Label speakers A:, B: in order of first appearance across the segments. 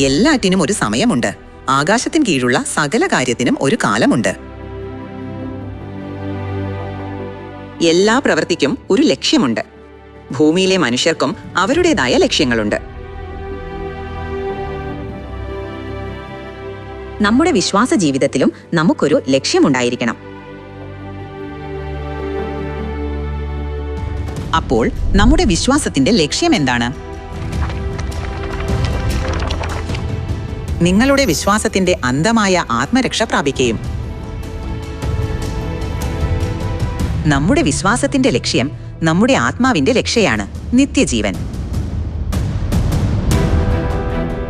A: എല്ലാറ്റിനും ഒരു സമയമുണ്ട്. ആകാശത്തിന് കീഴുള്ള സകല കാര്യത്തിനും ഒരു കാലമുണ്ട്. എല്ലാ പ്രവൃത്തിക്കും ഒരു ലക്ഷ്യമുണ്ട്. ഭൂമിയിലെ മനുഷ്യർക്കും അവരുടേതായ ലക്ഷ്യങ്ങളുണ്ട്.
B: നമ്മുടെ വിശ്വാസ ജീവിതത്തിലും നമുക്കൊരു ലക്ഷ്യമുണ്ടായിരിക്കണം.
A: അപ്പോൾ നമ്മുടെ വിശ്വാസത്തിന്റെ ലക്ഷ്യം എന്താണ്? നിങ്ങളുടെ വിശ്വാസത്തിന്റെ അന്തമായ ആത്മരക്ഷ പ്രാപിക്കുകയും. നമ്മുടെ വിശ്വാസത്തിന്റെ ലക്ഷ്യം നമ്മുടെ ആത്മാവിന്റെ രക്ഷയാണ് നിത്യജീവൻ.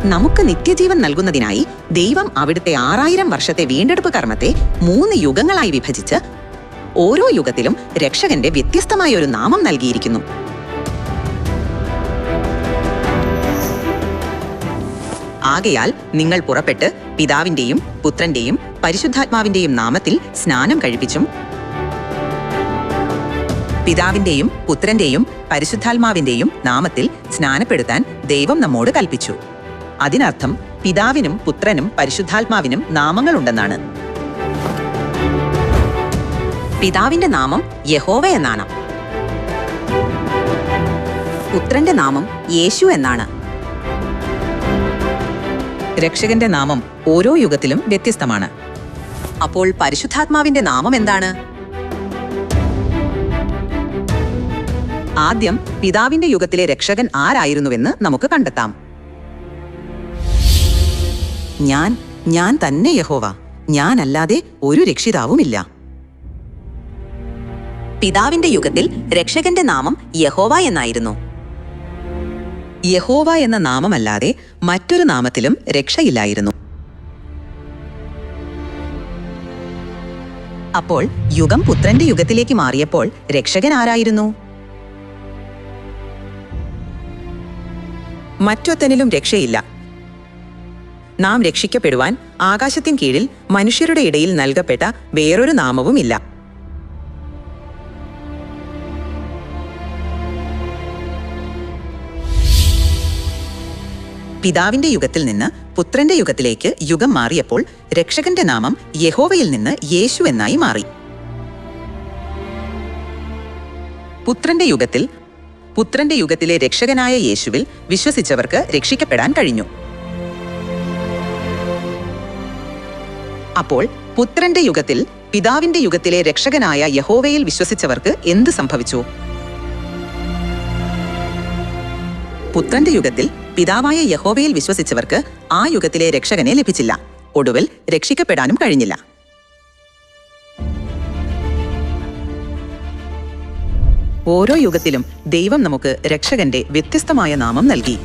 A: നമുക്ക് നിത്യജീവൻ നൽകുന്നതിനായി ദൈവം അവിടുത്തെ ആറായിരം വർഷത്തെ വീണ്ടെടുപ്പ് കർമ്മത്തെ മൂന്ന് യുഗങ്ങളായി വിഭജിച്ച് ഓരോ യുഗത്തിലും രക്ഷകന്റെ വ്യത്യസ്തമായ ഒരു നാമം നൽകിയിരിക്കുന്നു. ആകയാൽ നിങ്ങൾ പുറപ്പെട്ട് പിതാവിന്റെയും പുത്രന്റെയും പരിശുദ്ധാത്മാവിന്റെയും നാമത്തിൽ സ്നാനം കഴിപ്പിച്ചും പിതാവിന്റെയും പുത്രന്റെയും പരിശുദ്ധാത്മാവിന്റെയും നാമത്തിൽ സ്നാനപ്പെടുത്താൻ ദൈവം നമ്മോട് കൽപ്പിച്ചു. അതിനർത്ഥം പിതാവിനും പുത്രനും പരിശുദ്ധാത്മാവിനും നാമങ്ങളുണ്ടെന്നാണ്. പിതാവിന്റെ നാമം യഹോവ എന്നാണ്. പുത്രന്റെ നാമം യേശു എന്നാണ്. രക്ഷകന്റെ നാമം ഓരോ യുഗത്തിലും വ്യത്യസ്തമാണ്. അപ്പോൾ പരിശുദ്ധാത്മാവിന്റെ നാമം എന്താണ്? ആദ്യം പിതാവിന്റെ യുഗത്തിലെ രക്ഷകൻ ആരായിരുന്നുവെന്ന് നമുക്ക് കണ്ടെത്താം. ഞാൻ ഞാൻ തന്നെ യഹോവ. ഞാനല്ലാതെ ഒരു രക്ഷിതാവുമില്ല. പിതാവിന്റെ യുഗത്തിൽ രക്ഷകന്റെ നാമം യഹോവ എന്നായിരുന്നു. യഹോവ എന്ന നാമമല്ലാതെ മറ്റൊരു നാമത്തിലും രക്ഷയില്ലായിരുന്നു. അപ്പോൾ യുഗം പുത്രന്റെ യുഗത്തിലേക്ക് മാറിയപ്പോൾ രക്ഷകൻ ആരായിരുന്നു? മറ്റൊത്തനിലും രക്ഷയില്ല. നാം രക്ഷിക്കപ്പെടുവാൻ ആകാശത്തിൻ കീഴിൽ മനുഷ്യരുടെ ഇടയിൽ നൽകപ്പെട്ട വേറൊരു നാമവുമില്ല. പിതാവിന്റെ യുഗത്തിൽ നിന്ന് പുത്രന്റെ യുഗത്തിലേക്ക് യുഗം മാറിയപ്പോൾ രക്ഷകന്റെ നാമം യഹോവയിൽ നിന്ന് യേശു എന്നായി മാറി. പുത്രന്റെ യുഗത്തിൽ പുത്രന്റെ യുഗത്തിലെ രക്ഷകനായ യേശുവിൽ വിശ്വസിച്ചവർക്ക് രക്ഷിക്കപ്പെടാൻ കഴിഞ്ഞു. അപ്പോൾ പുത്രന്റെ യുഗത്തിൽ പിതാവിന്റെ യുഗത്തിലെ രക്ഷകനായ യഹോവയിൽ വിശ്വസിച്ചവർക്ക് എന്ത് സംഭവിച്ചു? പുത്രന്റെ യുഗത്തിൽ പിതാവായ യഹോവയിൽ വിശ്വസിച്ചവർക്ക് ആ യുഗത്തിലെ രക്ഷകനെ ലഭിച്ചില്ല. ഒടുവിൽ രക്ഷിക്കപ്പെടാനും കഴിഞ്ഞില്ല. ഓരോ യുഗത്തിലും ദൈവം നമുക്ക് രക്ഷകന്റെ വ്യത്യസ്തമായ നാമം നൽകി.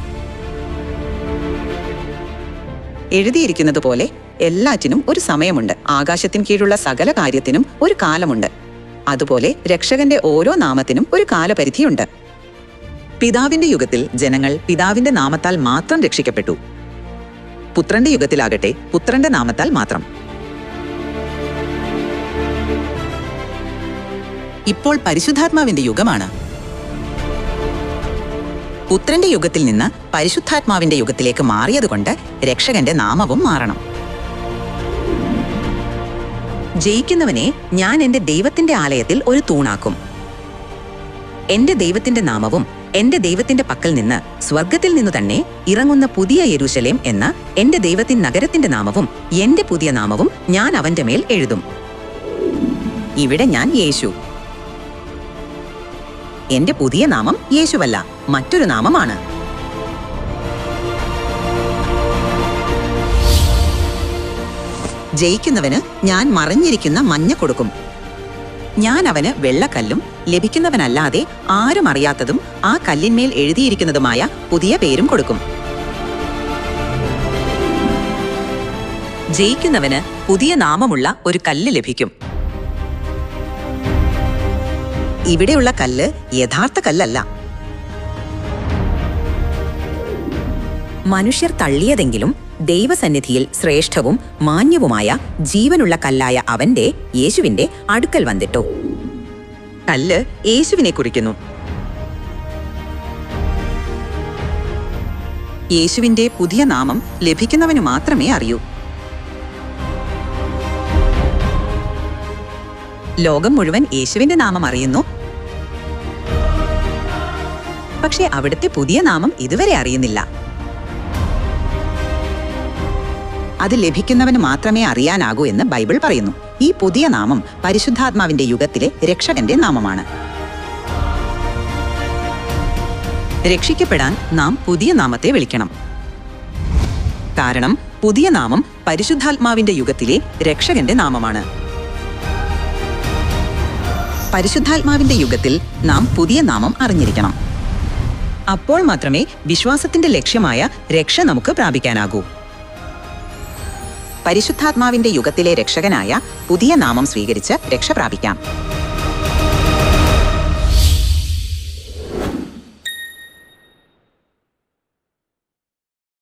A: എഴുതിയിരിക്കുന്നത് പോലെ എല്ലാറ്റിനും ഒരു സമയമുണ്ട്. ആകാശത്തിന് കീഴുള്ള സകല കാര്യത്തിനും ഒരു കാലമുണ്ട്. അതുപോലെ രക്ഷകന്റെ ഓരോ നാമത്തിനും ഒരു കാലപരിധിയുണ്ട്. പിതാവിന്റെ യുഗത്തിൽ ജനങ്ങൾ പിതാവിന്റെ നാമത്താൽ മാത്രം രക്ഷിക്കപ്പെട്ടു. പുത്രന്റെ യുഗത്തിലാകട്ടെ പുത്രന്റെ നാമത്താൽ മാത്രം. ഇപ്പോൾ പരിശുദ്ധാത്മാവിന്റെ യുഗമാണ്. പുത്രന്റെ യുഗത്തിൽ നിന്ന് പരിശുദ്ധാത്മാവിന്റെ യുഗത്തിലേക്ക് മാറിയതുകൊണ്ട് രക്ഷകന്റെ നാമവും മാറണം. ജയിക്കുന്നവനെ ഞാൻ എന്റെ ദൈവത്തിന്റെ ആലയത്തിൽ ഒരു തൂണാക്കും. എന്റെ ദൈവത്തിന്റെ നാമവും എന്റെ ദൈവത്തിന്റെ പക്കൽ നിന്ന് സ്വർഗത്തിൽ നിന്നു തന്നെ ഇറങ്ങുന്ന പുതിയ യെരൂശലേം എന്ന എന്റെ ദൈവത്തിൻ നഗരത്തിന്റെ നാമവും എന്റെ പുതിയ നാമവും ഞാൻ അവന്റെ മേൽ എഴുതും. ഇവിടെ ഞാൻ യേശു. എന്റെ പുതിയ നാമം യേശുവല്ല മറ്റൊരു നാമമാണ്. ജയിക്കുന്നവന് ഞാൻ മറിഞ്ഞിരിക്കുന്ന മഞ്ഞ കൊടുക്കും. ഞാൻ അവന് വെള്ളക്കല്ലും ലഭിക്കുന്നവനല്ലാതെ ആരും അറിയാത്തതും ആ കല്ലിന്മേൽ എഴുതിയിരിക്കുന്നതുമായ പുതിയ പേരും കൊടുക്കും. ജയിക്കുന്നവന് പുതിയ നാമമുള്ള ഒരു കല്ല് ലഭിക്കും. ഇവിടെയുള്ള കല്ല് യഥാർത്ഥ കല്ലല്ല. മനുഷ്യർ തള്ളിയതെങ്കിലും ദൈവസന്നിധിയിൽ ശ്രേഷ്ഠവും മാന്യവുമായ ജീവനുള്ള കല്ലായ അവന്റെ യേശുവിന്റെ അടുക്കൽ വന്നിട്ടു. കല്ല് യേശുവിനെ കുറിക്കുന്നു. യേശുവിന്റെ പുതിയ നാമം ലഭിക്കുന്നവനു മാത്രമേ അറിയൂ. ലോകം മുഴുവൻ യേശുവിന്റെ നാമം അറിയുന്നു. പക്ഷേ അവിടുത്തെ പുതിയ നാമം ഇതുവരെ അറിയുന്നില്ല. അത് ലഭിക്കുന്നവന് മാത്രമേ അറിയാനാകൂ എന്ന് ബൈബിൾ പറയുന്നു. ഈ പുതിയ നാമം പരിശുദ്ധാത്മാവിന്റെ യുഗത്തിലെ രക്ഷകന്റെ നാമമാണ്. രക്ഷിക്കപ്പെടാൻ നാം പുതിയ നാമത്തെ വിളിക്കണം. കാരണം പുതിയ നാമം പരിശുദ്ധാത്മാവിന്റെ യുഗത്തിലെ രക്ഷകന്റെ നാമമാണ്. പരിശുദ്ധാത്മാവിന്റെ യുഗത്തിൽ നാം പുതിയ നാമം അറിഞ്ഞിരിക്കണം. അപ്പോൾ മാത്രമേ വിശ്വാസത്തിന്റെ ലക്ഷ്യമായ രക്ഷ നമുക്ക് പ്രാപിക്കാനാകൂ. പരിശുദ്ധാത്മാവിന്റെ യുഗത്തിലെ രക്ഷകനായ പുതിയ നാമം സ്വീകരിച്ച് രക്ഷ പ്രാപിക്കാം.